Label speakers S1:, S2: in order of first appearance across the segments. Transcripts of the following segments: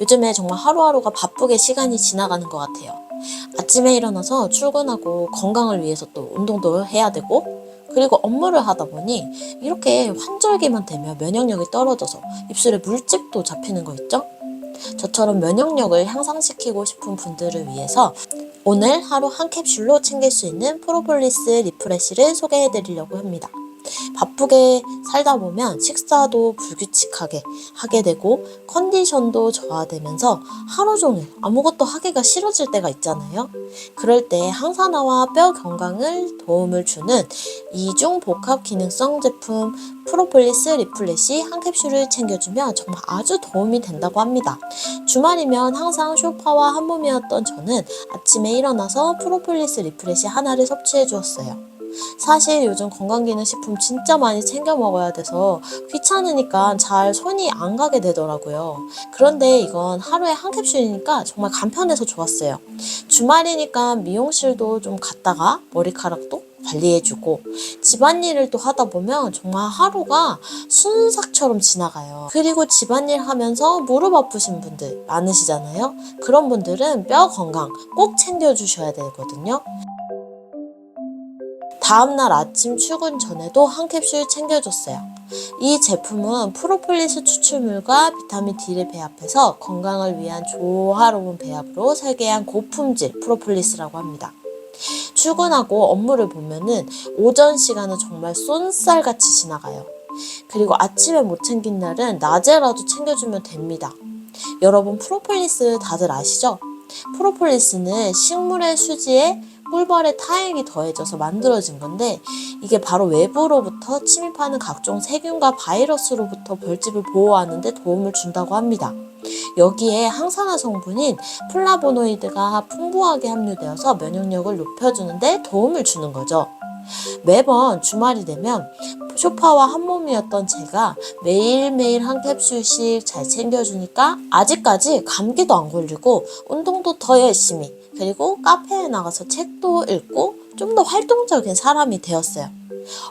S1: 요즘에 정말 하루하루가 바쁘게 시간이 지나가는 것 같아요. 아침에 일어나서 출근하고 건강을 위해서 또 운동도 해야 되고 그리고 업무를 하다 보니 이렇게 환절기만 되면 면역력이 떨어져서 입술에 물집도 잡히는 거 있죠? 저처럼 면역력을 향상시키고 싶은 분들을 위해서 오늘 하루 한 캡슐로 챙길 수 있는 프로폴리스 리프레시를 소개해 드리려고 합니다. 바쁘게 살다 보면 식사도 불규칙하게 하게 되고 컨디션도 저하되면서 하루 종일 아무것도 하기가 싫어질 때가 있잖아요. 그럴 때 항산화와 뼈 건강을 도움을 주는 이중 복합 기능성 제품 프로폴리스 리플렛이 한 캡슐을 챙겨주면 정말 아주 도움이 된다고 합니다. 주말이면 항상 쇼파와 한 몸이었던 저는 아침에 일어나서 프로폴리스 리플렛이 하나를 섭취해 주었어요. 사실 요즘 건강기능식품 진짜 많이 챙겨 먹어야 돼서 귀찮으니까 잘 손이 안 가게 되더라고요. 그런데 이건 하루에 한 캡슐이니까 정말 간편해서 좋았어요. 주말이니까 미용실도 좀 갔다가 머리카락도 관리해주고 집안일을 또 하다 보면 정말 하루가 순삭처럼 지나가요. 그리고 집안일 하면서 무릎 아프신 분들 많으시잖아요. 그런 분들은 뼈 건강 꼭 챙겨주셔야 되거든요. 다음날 아침 출근 전에도 한 캡슐 챙겨줬어요. 이 제품은 프로폴리스 추출물과 비타민 D를 배합해서 건강을 위한 조화로운 배합으로 설계한 고품질 프로폴리스라고 합니다. 출근하고 업무를 보면은 오전 시간은 정말 쏜살같이 지나가요. 그리고 아침에 못 챙긴 날은 낮에라도 챙겨주면 됩니다. 여러분 프로폴리스 다들 아시죠? 프로폴리스는 식물의 수지에 꿀벌의 타액이 더해져서 만들어진 건데 이게 바로 외부로부터 침입하는 각종 세균과 바이러스로부터 벌집을 보호하는 데 도움을 준다고 합니다. 여기에 항산화 성분인 플라보노이드가 풍부하게 함유되어서 면역력을 높여주는데 도움을 주는 거죠. 매번 주말이 되면 쇼파와 한 몸이었던 제가 매일매일 한 캡슐씩 잘 챙겨주니까 아직까지 감기도 안 걸리고 운동도 더 열심히 그리고 카페에 나가서 책도 읽고 좀 더 활동적인 사람이 되었어요.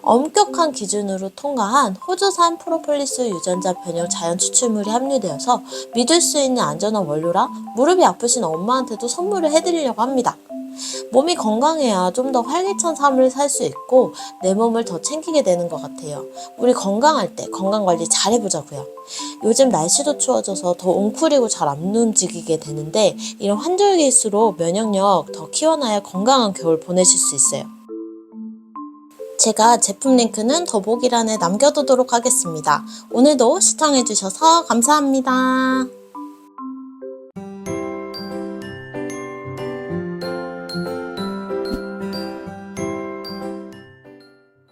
S1: 엄격한 기준으로 통과한 호주산 프로폴리스 유전자 변형 자연 추출물이 함유되어서 믿을 수 있는 안전한 원료라 무릎이 아프신 엄마한테도 선물을 해드리려고 합니다. 몸이 건강해야 좀 더 활기찬 삶을 살 수 있고 내 몸을 더 챙기게 되는 것 같아요. 우리 건강할 때 건강 관리 잘 해보자고요. 요즘 날씨도 추워져서 더 웅크리고 잘 안 움직이게 되는데 이런 환절기일수록 면역력 더 키워놔야 건강한 겨울 보내실 수 있어요. 제가 제품 링크는 더보기란에 남겨두도록 하겠습니다. 오늘도 시청해주셔서 감사합니다.